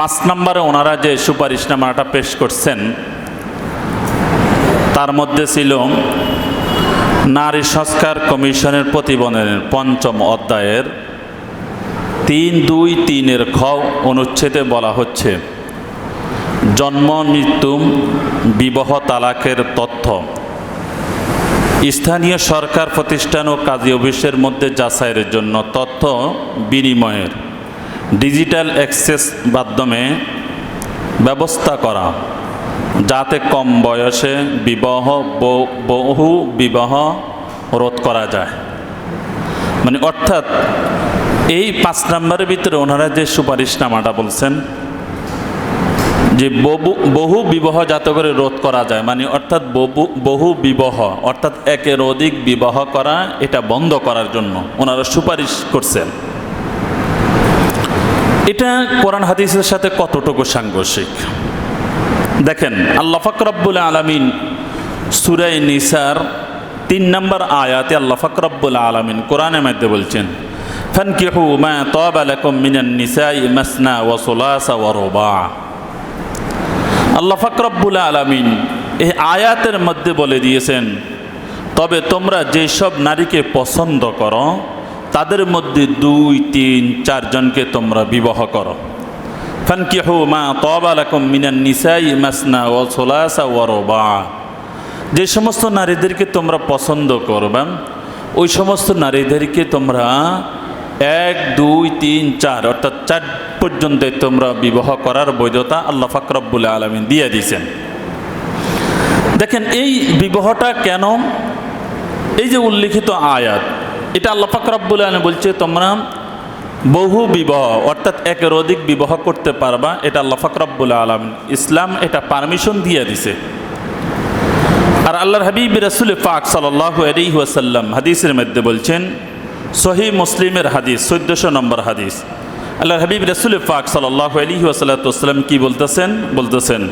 পাঁচ নম্বরে ওনারা যে সুপারিশ সুপারিশনামাটা পেশ করছেন, তার মধ্যে ছিল নারী সংস্কার কমিশনের প্রতিবেদনের পঞ্চম অধ্যায়ের তিন দুই তিনের খ অনুচ্ছেদে বলা হচ্ছে, জন্ম, মৃত্যু, বিবাহ তালাকের তথ্য। স্থানীয় সরকার প্রতিষ্ঠান ও কাজী অফিসের মধ্যে যাচাইয়ের জন্য তথ্য বিনিময়ের। ডিজিটাল অ্যাক্সেস মাধ্যমে ব্যবস্থা করা, যাতে কম বয়সে বিবাহ বহু বিবাহ রোধ করা যায়। মানে অর্থাৎ এই পাঁচ নম্বরের ভিতরে ওনারা যে সুপারিশনামাটা বলছেন, যে বহু বহু বিবাহ যাতে করে রোধ করা যায় মানে অর্থাৎ বহু বহু বিবাহ, অর্থাৎ একের অধিক বিবাহ করা, এটা বন্ধ করার জন্য ওনারা সুপারিশ করছেন। এটা কোরআন হাদিসের সাথে কতটুকু সাংঘর্ষিক? দেখেন, আল্লাহ ফাকরাবুল আলমিন সুরাই নিসার তিন নম্বর আয়াতে আল্লাহ ফাকরাবুল আলমিন কোরআনের মধ্যে বলছেন, ফানকিহু মা তাবা লাকুম মিনান নিসাই মাসনা ওয়া সুলাসা ওয়া রুবা। আল্লাহ ফাকরাবুল আলমিন এই আয়াতের মধ্যে বলে দিয়েছেন, তবে তোমরা যেসব নারীকে পছন্দ করো তাদের মধ্যে দুই, তিন চারজনকে তোমরা বিবাহ করো। ফানকিহু মা তাবা লাকুম মিনান নিসাই মাসনা ওয়া সুলাসা রুবা। যে সমস্ত নারীদেরকে তোমরা পছন্দ করবে, ওই সমস্ত নারীদেরকে তোমরা এক, দুই, তিন, চার, অর্থাৎ চার পর্যন্ত তোমরা বিবাহ করার বৈধতা আল্লাহ ফাকরাবুল আলমিন দিয়ে দিয়েছেন। দেখেন, এই বিবাহটা কেন? এই যে উল্লিখিত আয়াত এটা আল্লাহ ফাকরাবুল আলম বলছে, তোমরা বহু বিবাহ, অর্থাৎ একের অধিক বিবাহ করতে পারবা। এটা আল্লাহ ফাকরাবুল আলম ইসলাম এটা পারমিশন দিয়ে দিছে। আর আল্লাহর হাবিব রসুল পাক ওয়াসাল্লাম হাদিসের মধ্যে বলছেন সহি মুসলিমের হাদিস, চোদ্দশো নম্বর হাদিস। আল্লাহর হাবিব রসুল পাক সাল্লাহ আলী ওয়াসাল্লাম কি বলতেছেন? বলতেছেন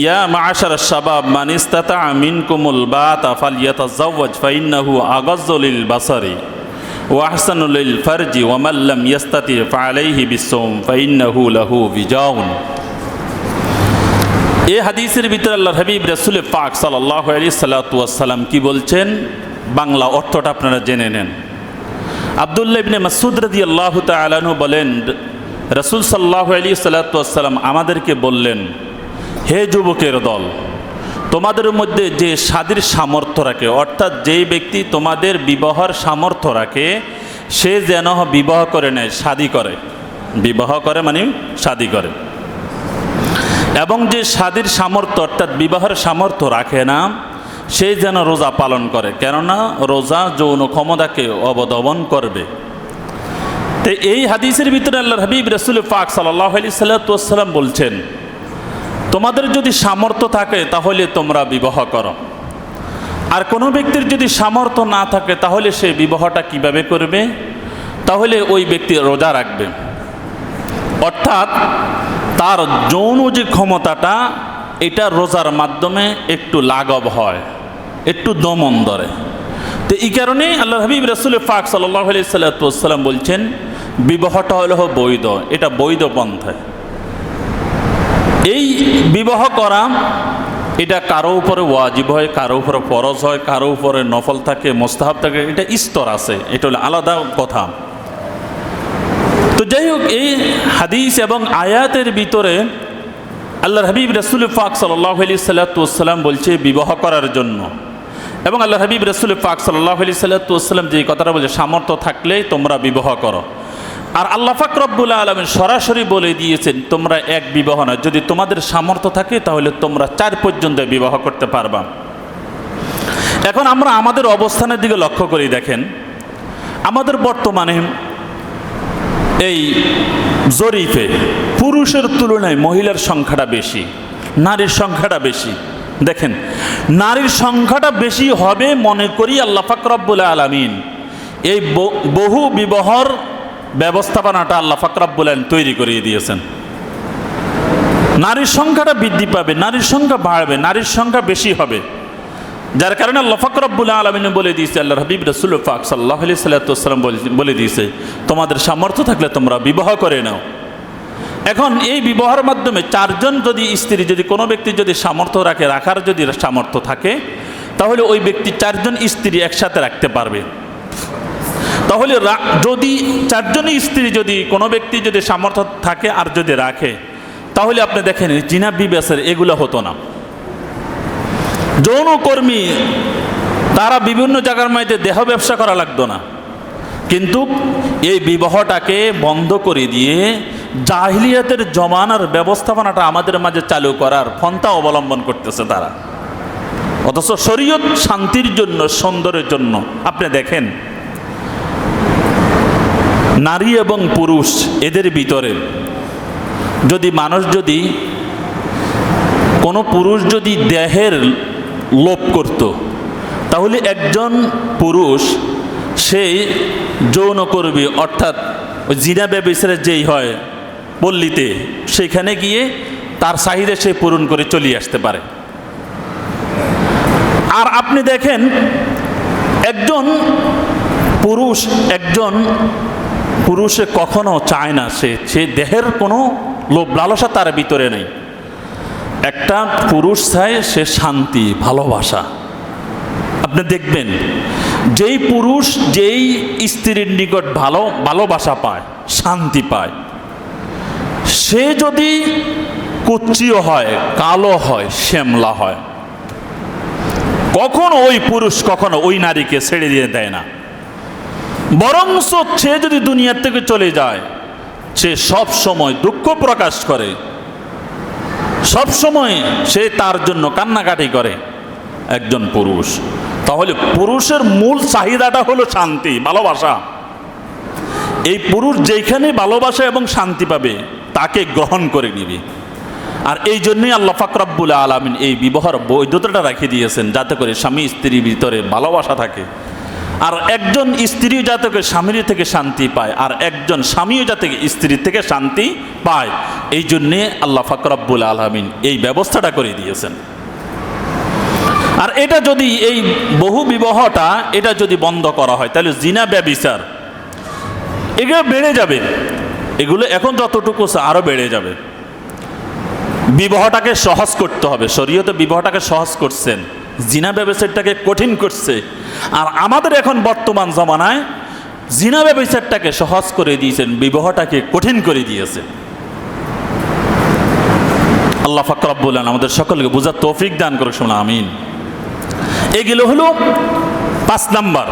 ইয়া মাশার শাবাব, মান ইস্তাতা মিনকুমুল বাতা ফালিয়াতাজাওয়াজ ফাইন্নাহু আগাজ্জুলিল বাসারি, ওয়া ফারজি, ওয়া মান লাম ইয়াস্তাতি ফালাইহি লাহু বিজাউন। এই হাদিসের ভিতরে আল্লাহ হাবিব রসুল পাক সাল্লাহ আলী সাল্লাতাম কি বলছেন? বাংলা অর্থটা আপনারা জেনে নেন। আবদুল্লাহ ইবনে মাসুদ রদি আল্লাহ তালু বলেন, রসুল সাল্লাহ আলী সাল্লাতাম আমাদেরকে বললেন হে যুবকের দল, তোমাদের মধ্যে যে স্বাদের সামর্থ্য রাখে, অর্থাৎ যেই ব্যক্তি তোমাদের বিবাহর সামর্থ্য রাখে, সে যেন বিবাহ করে নেয় শাদি করে। বিবাহ করে মানে শাদি করে। এবং যে স্বাদের সামর্থ্য, অর্থাৎ বিবাহের সামর্থ্য রাখে না, সে যেন রোজা পালন করে। কেননা রোজা যৌন ক্ষমতাকে অবদমন করবে। তো এই হাদিসের ভিতরে আল্লাহ হাবিব রসুল পাক সাল্লাহ আলি সাল্লাম বলছেন তোমাদের যদি সামর্থ্য থাকে, তাহলে তোমরা বিবাহ করো। আর কোনো ব্যক্তির যদি সামর্থ্য না থাকে, তাহলে সে বিবাহটা কীভাবে করবে? তাহলে ওই ব্যক্তি রোজা রাখবে। অর্থাৎ তার যৌন যে ক্ষমতাটা, এটা রোজার মাধ্যমে একটু লাঘব হয়, একটু দমন ধরে তো এই কারণে আল্লাহ হাবিব রসুল ফাক সাল্লাহ সাল্লাম বলছেন, বিবাহটা হলো বৈধ। এটা বৈধ পন্থায়। এই বিবাহ করা, এটা কারও উপরে ওয়াজিব হয়, কারও উপরে ফরজ হয়, কারও উপরে নফল থাকে, মোস্তাহাব থাকে, এটা স্তর আছে, এটা হলো আলাদা কথা। তো যাই হোক, এই হাদিস এবং আয়াতের ভিতরে আল্লাহ হাবিব রসুল ফাক সাল্লাহ আলি সাল্লাতাম বলছে বিবাহ করার জন্য। এবং আল্লাহ হাবিব রসুল ফাক সাল্লাহ আলি সাল্লাতাম যে কথাটা বলছে, সামর্থ্য থাকলেই তোমরা বিবাহ করো। আর আল্লাহ ফাক রব্বুল আলমিন সরাসরি বলে দিয়েছেন, তোমরা এক বিবাহ না যদি তোমাদের সামর্থ্য থাকে, তাহলে তোমরা চার পর্যন্ত বিবাহ করতে পারবা। এখন আমরা আমাদের অবস্থানের দিকে লক্ষ্য করি, দেখেন, আমাদের বর্তমানে এই জরিফে পুরুষের তুলনায় মহিলার সংখ্যাটা বেশি, নারীর সংখ্যাটা বেশি। দেখেন, নারীর সংখ্যাটা বেশি হবে মনে করি আল্লাহ ফাকরাবুল আলমিন। এই বহু বিবাহর ব্যবস্থাপনাটা আল্লাহ ফাকরাবুল আলম তৈরি করিয়ে দিয়েছেন। নারীর সংখ্যাটা বৃদ্ধি পাবে, নারীর সংখ্যা বাড়বে, নারীর সংখ্যা বেশি হবে। যার কারণে আল্লাহ ফকরবুল আলমিন বলে দিয়েছে আল্লাহ হাবিব রসুল ফাক সাল্লাহ আলি সাল্লাতাম বলে দিয়েছে, তোমাদের সামর্থ্য থাকলে তোমরা বিবাহ করে নাও। এখন এই বিবাহের মাধ্যমে চারজন যদি স্ত্রী, যদি কোনো ব্যক্তি যদি সামর্থ্য রাখে, রাখার যদি সামর্থ্য থাকে, তাহলে ওই ব্যক্তি চারজন স্ত্রী একসাথে রাখতে পারবে। তাহলে যদি চারজনই স্ত্রী যদি, কোনো ব্যক্তি যদি সামর্থ্য থাকে আর যদি রাখে, তাহলে আপনি দেখেন জিনা বিবেসের এগুলো হতো না। যৌনকর্মী তারা বিভিন্ন জায়গার মধ্যে দেহ ব্যবসা করা লাগতো না। কিন্তু এই বিবাহটাকে বন্ধ করে দিয়ে জাহিলিয়াতের জমানার ব্যবস্থাপনাটা আমাদের মাঝে চালু করার পন্থা অবলম্বন করতেছে তারা। অথচ শরীয়ত শান্তির জন্য, সুন্দরের জন্য, আপনি দেখেন নারী এবং পুরুষ এদের ভিতরে। যদি মানুষ যদি কোনো পুরুষ যদি দেহের লোপ করত, তাহলে একজন পুরুষ সেই যৌন অর্থাৎ জিনা ব্যবসারে যেই হয় পল্লীতে, সেখানে গিয়ে তার চাহিদা সে পূরণ করে চলে আসতে পারে। আর আপনি দেখেন, একজন পুরুষ, একজন পুরুষে কখনো চায় না সে। সে দেহের কোনো লোভ, লালসা তার ভিতরে নেই। একটা পুরুষ চায় সে শান্তি, ভালোবাসা। আপনি দেখবেন, যেই পুরুষ যেই স্ত্রীর নিকট ভালো, ভালোবাসা পায়, শান্তি পায়, সে যদি কুচ্ছিও হয়, কালো হয়, শ্যামলা হয়, কখনো ওই পুরুষ কখনো ওই নারীকে ছেড়ে দিয়ে দেয় না। বরং সে যদি দুনিয়ার থেকে চলে যায়, সে সব সময় দুঃখ প্রকাশ করে। সব সময় সে তার জন্য কান্নাকাটি করে একজন পুরুষ। তাহলে পুরুষের মূল চাহিদাটা হলো শান্তি, ভালোবাসা। এই পুরুষ যেখানে ভালোবাসা এবং শান্তি পাবে, তাকে গ্রহণ করে নিবে। আর এই জন্যই আল্লাহ ফাকরাবুল আলমিন এই বিবাহর বৈধতাটা রেখে দিয়েছেন, যাতে করে স্বামী স্ত্রীর ভিতরে ভালোবাসা থাকে। আর একজন স্ত্রী যাতে স্বামীর থেকে শান্তি পায়, আর একজন স্বামীও যাতে স্ত্রীর থেকে শান্তি পায়। এই জন্যে আল্লাহ ফাকরাবুল আলমিন এই ব্যবস্থাটা করে দিয়েছেন। আর এটা যদি এই বহু বিবাহটা, এটা যদি বন্ধ করা হয়, তাহলে জিনা ব্যবিচার, এগুলো বেড়ে যাবে। এগুলো এখন যতটুকু আরও বেড়ে যাবে। বিবাহটাকে সহজ করতে হবে, শরীয়তে বিবাহটাকে সহজ করছেন। জিনা ব্যবসারটাকে কঠিন করছে। আর আমাদের এখন বর্তমান জমানায় জিনা ব্যবসারটাকে সহজ করে দিয়েছেন, বিবাহটাকে কঠিন করে দিয়েছে। আল্লাহ ফাকরাবুল্লান আমাদের সকলকে বোঝার তৌফিক দান করে শোনা আমিন। এগুলো হলো পাঁচ নাম্বার।